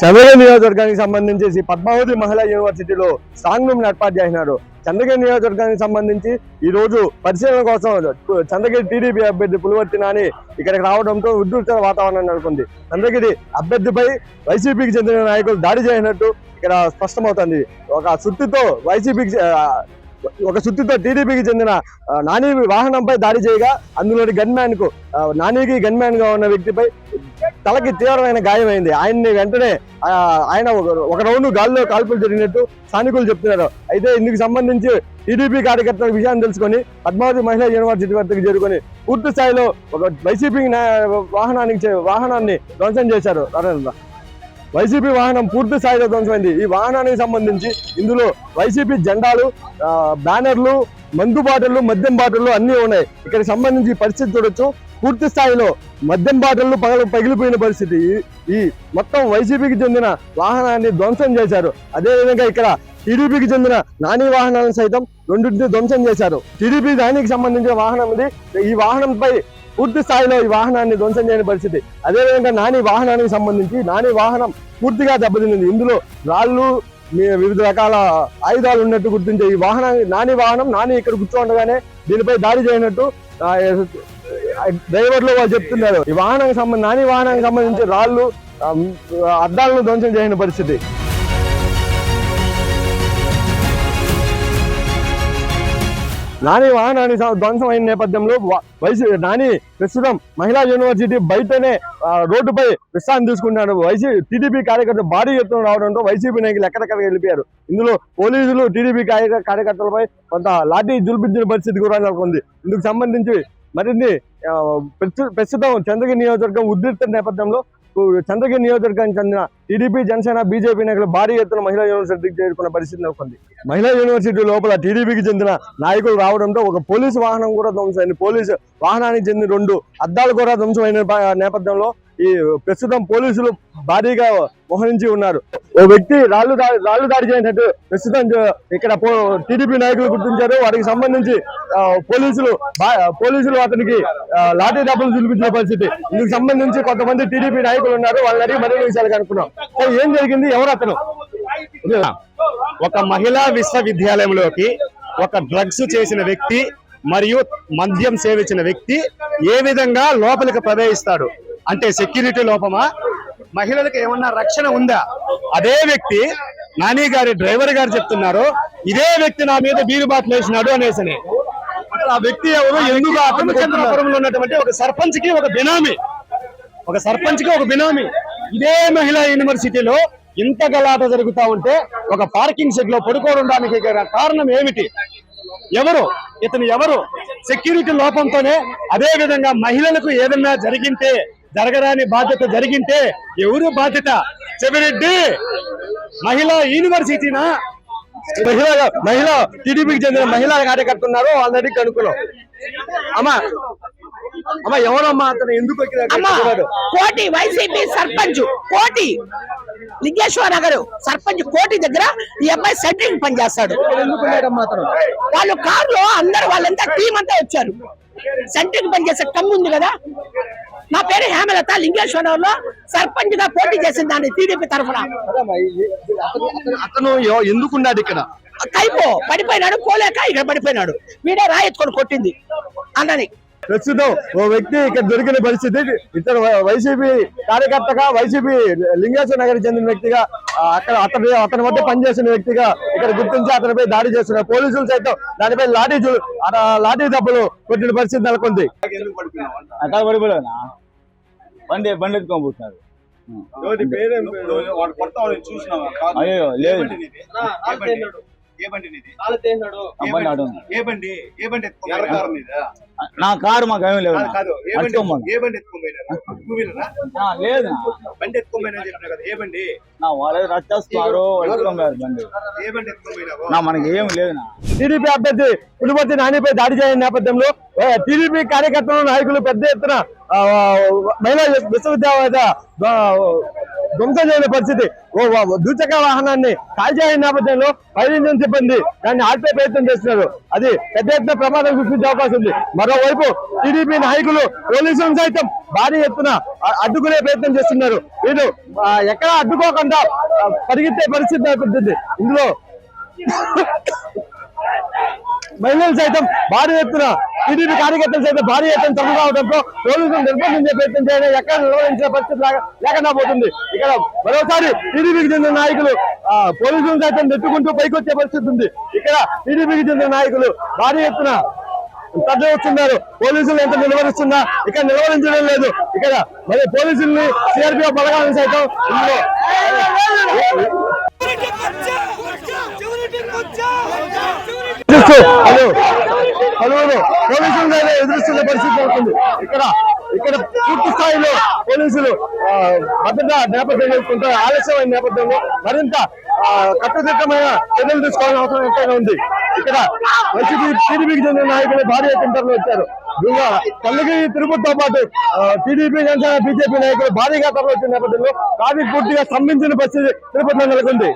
చంద్రగిరి నియోజకవర్గానికి సంబంధించి పద్మావతి మహిళా యూనివర్సిటీలో స్ట్రాంగ్ రూమ్ ఏర్పాటు చేసినారు. చంద్రగిరి నియోజకవర్గానికి సంబంధించి ఈ రోజు పరిశీలన కోసం చంద్రగిరి టీడీపీ అభ్యర్థి పులివర్తి నాని ఇక్కడికి రావడంతో ఉద్రిక్త వాతావరణం నెలకొంది. చంద్రగిరి అభ్యర్థిపై వైసీపీకి చెందిన నాయకులు దాడి చేసినట్టు ఇక్కడ స్పష్టమవుతుంది. ఒక సుత్తితో వైసీపీకి ఒక సుత్తితో టీడీపీకి చెందిన నాని వాహనంపై దాడి చేయగా అందులోని గన్మ్యాన్కు నానికి గన్మ్యాన్గా ఉన్న వ్యక్తిపై తలకి తీవ్రమైన గాయమైంది. ఆయన్ని వెంటనే ఆయన ఒక- రౌండ్ గాల్లో కాల్పులు జరిగినట్టు స్థానికులు చెప్తున్నారు. అయితే ఇందుకు సంబంధించి టీడీపీ కార్యకర్తల విషయాన్ని తెలుసుకొని పద్మావతి మహిళా యూనివర్సిటీ వద్దకు చేరుకొని పూర్తి స్థాయిలో ఒక వైసీపీ వాహనానికి చే- వాహనాన్ని ధ్వంసం చేశారు. వైసీపీ వాహనం పూర్తి స్థాయిలో ధ్వంసమైంది. ఈ వాహనానికి సంబంధించి ఇందులో వైసీపీ జెండాలు బ్యానర్లు మందు బాటలు మద్యం బాటలు అన్నీ ఉన్నాయి. ఇక్కడికి సంబంధించి పరిస్థితి చూడొచ్చు. పూర్తి స్థాయిలో మద్యం బాటలు పగల పగిలిపోయిన పరిస్థితి. ఈ- ఈ మొత్తం వైసీపీకి చెందిన వాహనాన్ని ధ్వంసం చేశారు. అదేవిధంగా ఇక్కడ టీడీపీకి చెందిన నాని వాహనాలను సైతం రెండింటిని ధ్వంసం చేశారు. టీడీపీ దానికి సంబంధించిన వాహనం ఇది. ఈ వాహనంపై పూర్తి స్థాయిలో ఈ వాహనాన్ని ధ్వంసం చేయని పరిస్థితి. అదేవిధంగా నాని వాహనానికి సంబంధించి నాని వాహనం పూర్తిగా దెబ్బతింది ఇందులో రాళ్ళు వివిధ రకాల ఆయుధాలు ఉన్నట్టు గుర్తించే ఈ వాహనాన్ని నాని వాహనం నాని ఇక్కడ కూర్చోండగానే దీనిపై దాడి చేయనట్టు డ్రైవర్లు వాళ్ళు చెప్తున్నారు. ఈ వాహనానికి సంబంధించి నాని వాహనానికి సంబంధించి రాళ్ళు అద్దాలను ధ్వంసం చేయని పరిస్థితి. నాని వాహనాన్ని ధ్వంసం అయిన నేపథ్యంలో వ- వైసీ నాని ప్రస్తుతం మహిళా యూనివర్సిటీ బయటనే రోడ్డుపై విశ్రాంతి తీసుకున్నాడు వైసీ టీడీపీ కార్యకర్తలు భారీ ఎత్తున రావడంతో వైసీపీ నాయకులు ఎక్కడెక్కడ వెళ్ళిపోయారు. ఇందులో పోలీసులు టీడీపీ కార్య- కార్యకర్తలపై కొంత లాఠీ జులిపించిన పరిస్థితి కూడా నెలకొంది. ఇందుకు సంబంధించి మరిన్ని ప్రస్తుతం చంద్రగిరి నియోజకవర్గం ఉద్రిక్త నేపథ్యంలో చంద్రగిరి నియోజకవర్గానికి చెందిన టీడీపీ జనసేన బీజేపీ నాయకులు భారీ ఎత్తున మహిళా యూనివర్సిటీకి చేరుకున్న పరిస్థితి నెలకొంది. మహిళా యూనివర్సిటీ లోపల టీడీపీకి చెందిన నాయకులు రావడంతో ఒక పోలీసు వాహనం కూడా ధ్వంసమైంది పోలీసు వాహనానికి చెందిన రెండు అద్దాలు కూడా ధ్వంసమైన నేపథ్యంలో ఈ ప్రస్తుతం పోలీసులు భారీగా మోహరించి ఉన్నారు. ఓ వ్యక్తి రాళ్ళు దాడి రాళ్ళు దాడి చేసినట్టు ప్రస్తుతం ఇక్కడ టీడీపీ నాయకులు గుర్తించారు. వారికి సంబంధించి పోలీసులు బా- పోలీసులు అతనికి లాఠీ దెబ్బలు చూపించిన పరిస్థితి. ఇందుకు సంబంధించి కొంతమంది టీడీపీ నాయకులు ఉన్నారు. వాళ్ళని అడిగి మరిన్ని విషయాలు కనుక్కున్నాం ఏం జరిగింది? ఎవరు అతను? ఒక మహిళా విశ్వవిద్యాలయంలోకి ఒక డ్రగ్స్ చేసిన వ్యక్తి మరియు మద్యం సేవించిన వ్యక్తి ఏ విధంగా లోపలికి ప్రవేశిస్తాడు? అంటే సెక్యూరిటీ లోపమా? మహిళలకు ఏమన్నా రక్షణ ఉందా? అదే వ్యక్తి నాని గారి డ్రైవర్ గారు చెప్తున్నారు ఇదే వ్యక్తి నా మీద బీరు బాటలు వేసినాడు అనేసని. అసలు ఆ వ్యక్తి ఎవరు? ఎందుకు ఉన్నటువంటి ఒక సర్పంచ్కి ఒక బినామీ. ఒక సర్పంచ్కి ఒక బినామీ. ఇదే మహిళా యూనివర్సిటీలో ఇంత గలాట జరుగుతా ఉంటే ఒక పార్కింగ్ షెడ్లో పడుకోవడానికి కారణం ఏమిటి? ఎవరు? ఇతను ఎవరు? సెక్యూరిటీ లోపంతోనే అదే విధంగా మహిళలకు ఏదన్నా జరిగింటే జరగరాని బాధ్యత జరిగింటే ఎవరు బాధ్యత. చెవిరెడ్డి మహిళా యూనివర్సిటీనా? మహిళ మహిళ టీడీపీకి చెందిన మహిళా కార్యకర్త ఉన్నారు అడిగి కనుక్కున్నాం. అమ్మా అమ్మా ఎవరమ్మా అతను? ఎందుకు? కోటి వైసీపీ సర్పంచ్ కోటి. లింగేశ్వర నగర్ సర్పంచ్ కోటి దగ్గర ఈ అబ్బాయి సెంట్రింగ్ పని చేస్తాడు వాళ్ళు కారులో అందరు వాళ్ళంతా టీం అంతా వచ్చారు. సెంట్రింగ్ పని చేసే కమ్ము ఉంది కదా. నా పేరు హేమలత లింగేశ్వరంలో సర్పంచ్గా పోటీ చేసింది దాన్ని టీడీపీ తరఫున. అతను- ఎందుకున్నాడు ఇక్కడ? కైపో పడిపోయినాడు పోలేక ఇక్కడ పడిపోయినాడు. వీడే రాయెత్తుకొని కొట్టింది. అన్నని. ప్రస్తుతం ఓ వ్యక్తి ఇక్కడ దొరికిన పరిస్థితి ఇతను వైసీపీ కార్యకర్తగా వైసీపీ లింగేశ్వర నగర్ చెందిన వ్యక్తిగా అక్కడ అతని అతని వద్ద పనిచేసిన వ్యక్తిగా ఇక్కడ గుర్తించి అతనిపై దాడి చేస్తున్నారు పోలీసులు సైతం దానిపై లాఠీ లాఠీ దెబ్బలు కొట్టిన పరిస్థితి నెలకొంది అక్కడ పడిపోలేనా బండి బండి? కాదు. అయ్యో, లేదు. ఏ బండి నీది? ఏ బండి? ఏ? నా కారు మాకు ఏమీ లేదు కాదు, ఏ బండి ఏ బండి ఎత్తుకోపోయినారు టూ వీలరా? లేదు. బండి ఎత్తుకోపోయినా చెప్పినా కదా ఏ బండి? నా వాళ్ళు రచ్చేస్తున్నారు బండి. ఏ బండి మనకి ఏమి లేదు నా టీడీపీ అభ్యర్థి పులిపతి నానిపై దాడి చేయని నేపథ్యంలో టీడీపీ కార్యకర్తలు నాయకులు పెద్ద ఎత్తున మహిళా విశ్వవిద్యాలయ ధ్వంసం చేయని పరిస్థితి. ఓ ద్విచక్ర వాహనాన్ని కాల్చేయని నేపథ్యంలో ఫైర్ ఇంజిన్ సిబ్బంది దాన్ని ఆర్పే ప్రయత్నం చేస్తున్నారు. అది పెద్ద ఎత్తున ప్రమాదం సృష్టించే అవకాశం ఉంది. మరోవైపు టీడీపీ నాయకులు పోలీసులు సైతం భారీ ఎత్తున అడ్డుకునే ప్రయత్నం చేస్తున్నారు. వీళ్ళు ఎక్కడా అడ్డుకోకుండా పరిగెత్తే పరిస్థితి ఏర్పడుతుంది ఇందులో మహిళలు సైతం భారీ ఎత్తున టీడీపీ కార్యకర్తలు సైతం భారీ ఎత్తున తప్పు కావడంతో పోలీసులు నిర్బంధించే ప్రయత్నం చేయడం ఎక్కడ నిర్వహించే పరిస్థితి లేక- లేకుండా పోతుంది. ఇక్కడ మరోసారి టీడీపీకి చెందిన నాయకులు పోలీసులు సైతం నెట్టుకుంటూ పైకి వచ్చే పరిస్థితి ఉంది. ఇక్కడ టీడీపీకి చెందిన నాయకులు భారీ ఎత్తున తరలి వస్తున్నారు. పోలీసులు ఎంత నిలవరిస్తున్నా ఇక్కడ నిలవరించడం లేదు. ఇక్కడ మరి పోలీసుల్ని సిఆర్పిఎఫ్ బలగాలను సైతం పలువురు పోలీసులు మీద ఎదురుస్తున్న పరిస్థితి అవుతుంది. ఇక్కడ ఇక్కడ పూర్తి స్థాయిలో పోలీసులు ఆ, భద్రతా నేపథ్యంలో కొంత ఆలస్యమైన నేపథ్యంలో మరింత కట్టుదిట్టమైన చర్యలు తీసుకోవాల్సిన అవసరం ఎంతైనా ఉంది. ఇక్కడ వైసీపీ టీడీపీకి చెందిన నాయకులు భారీ ఎత్తున వచ్చారు. ఇంకా చల్లగిరి తిరుపతితో పాటు టీడీపీ జనసేన బీజేపీ నాయకులు భారీగా తరలి నేపథ్యంలో ట్రాఫిక్ పూర్తిగా స్తంభించిన పరిస్థితి తిరుపతిలో నెలకొంది.